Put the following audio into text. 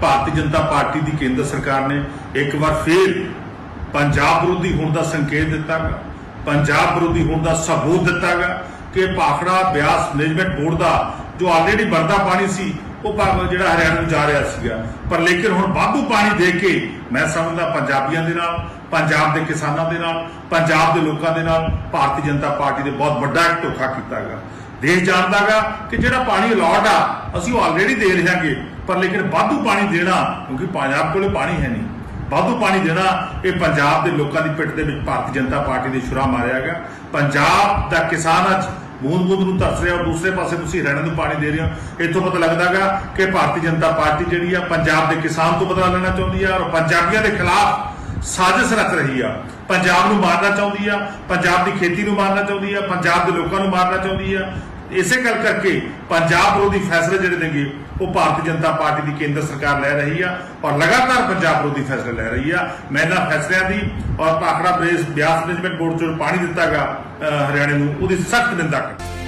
Bharatiya Janata party ਦੀ ਕੇਂਦਰ ਸਰਕਾਰ ਨੇ ਇੱਕ ਵਾਰ ਫੇਰ ਪੰਜਾਬ ਵਿਰੋਧੀ ਹੋਣ ਦਾ ਸੰਕੇਤ ਦਿੱਤਾ ਦਿੱਤਾਗਾ। ਪੰਜਾਬ ਵਿਰੋਧੀ ਹੋਣ ਦਾ ਸਬੂਤ ਦਿੱਤਾ ਦਿੱਤਾਗਾ ਕਿ ਭਾਖੜਾ ਬਿਆਸ ਮੈਨੇਜਮੈਂਟ ਬੋਰਡ ਦਾ ਜੋ ਆਲਰੇਡੀ ਵਰਦਾ ਪਾਣੀ ਸੀ, ਉਹ ਭਾ- ਜਿਹੜਾ ਹਰਿਆਣਾ ਨੂੰ ਜਾ ਰਿਹਾ ਸੀਗਾ। ਪਰ ਲੇਕਿਨ ਹੁਣ ਵਾਧੂ ਪਾਣੀ ਦੇ ਕੇ ਮੈਂ ਸਮਝਦਾ ਪੰਜਾਬੀਆਂ ਦੇ ਨਾਲ, ਪੰਜਾਬ ਦੇ ਕਿਸਾਨਾਂ ਦੇ ਨਾਲ, ਪੰਜਾਬ ਦੇ ਲੋਕਾਂ ਦੇ ਨਾਲ ਭਾਰਤੀ ਜਨਤਾ ਪਾਰਟੀ ਦੇ ਬਹੁਤ ਵੱਡਾ ਧੋਖਾ ਕੀਤਾ ਕੀਤਾਗਾ। ਦੇਸ਼ ਜਾਣਦਾਗਾ ਕਿ ਜਿਹੜਾ ਪਾਣੀ ਅਲਾਟ ਆ, ਅਸੀਂ ਉਹ ਆਲਰੇਡੀ ਦੇ ਰਹੇ ਹਾਂਗੇ। ਪਰ ਲੇਕਿਨ ਵਾਧੂ ਪਾਣੀ ਦੇਣਾ, ਕਿਉਂਕਿ ਪੰਜਾਬ ਕੋਲੇ ਪਾਣੀ ਹੈ ਨਹੀਂ। ਵਾਧੂ ਪਾਣੀ ਦੇਣਾ, ਇਹ ਪੰਜਾਬ ਦੇ ਲੋਕਾਂ ਦੀ ਪਿੱਠ ਦੇ ਵਿੱਚ ਭਾਰਤੀ ਜਨਤਾ ਪਾਰਟੀ ਨੇ ਛੁਰਾ ਮਾਰਿਆ ਗਿਆ ਪੰਜਾਬ ਦਾ ਕਿਸਾਨ ਅੱਜ ਬੂੰਦ ਬੂੰਦ ਨੂੰ ਤਰਸ ਰਿਹਾ ਔਰ ਦੂਸਰੇ ਪਾਸੇ ਤੁਸੀਂ ਹਰਿਆਣਾ ਨੂੰ ਪਾਣੀ ਦੇ ਰਹੇ ਹੋ। ਇੱਥੋਂ ਪਤਾ ਲੱਗਦਾਗਾ ਕਿ ਭਾਰਤੀ ਜਨਤਾ ਪਾਰਟੀ ਜਿਹੜੀ ਆ, ਪੰਜਾਬ ਦੇ ਕਿਸਾਨ ਤੋਂ ਬਦਲਾ ਲੈਣਾ ਚਾਹੁੰਦੀ ਆ ਔਰ ਪੰਜਾਬੀਆਂ ਦੇ ਖਿਲਾਫ ਸਾਜ਼ਿਸ਼ ਰਚ ਰਹੀ ਆ। ਪੰਜਾਬ ਨੂੰ ਮਾਰਨਾ ਚਾਹੁੰਦੀ ਆ, ਪੰਜਾਬ ਦੀ ਖੇਤੀ ਨੂੰ ਮਾਰਨਾ ਚਾਹੁੰਦੀ ਆ, ਪੰਜਾਬ ਦੇ ਲੋਕਾਂ ਨੂੰ ਮਾਰਨਾ ਚਾਹੁੰਦੀ ਆ। ਇਸੇ ਗੱਲ ਕਰਕੇ ਪੰਜਾਬ ਵਿਰੋਧੀ ਫੈਸਲੇ ਜਿਹੜੇ ਨੇਗੇ, ਉਹ ਭਾਰਤੀ ਜਨਤਾ ਪਾਰਟੀ ਦੀ ਕੇਂਦਰ ਸਰਕਾਰ ਲੈ ਰਹੀ ਆ ਔਰ ਲਗਾਤਾਰ ਪੰਜਾਬ ਵਿਰੋਧੀ ਫੈਸਲੇ ਲੈ ਰਹੀ ਆ। ਮੈਂ ਇਹਨਾਂ ਫੈਸਲਿਆਂ ਦੀ ਔਰ ਭਾਖੜਾ ਬ੍ਰੇਸ ਬਿਆਸ ਮੈਨੇਜਮੈਂਟ ਬੋਰਡ ਚੋਂ ਪਾਣੀ ਦਿੱਤਾਗਾ ਹਰਿਆਣੇ ਨੂੰ, ਉਹਦੀ ਸਖਤ ਨਿੰਦਾ ਕਰਦਾ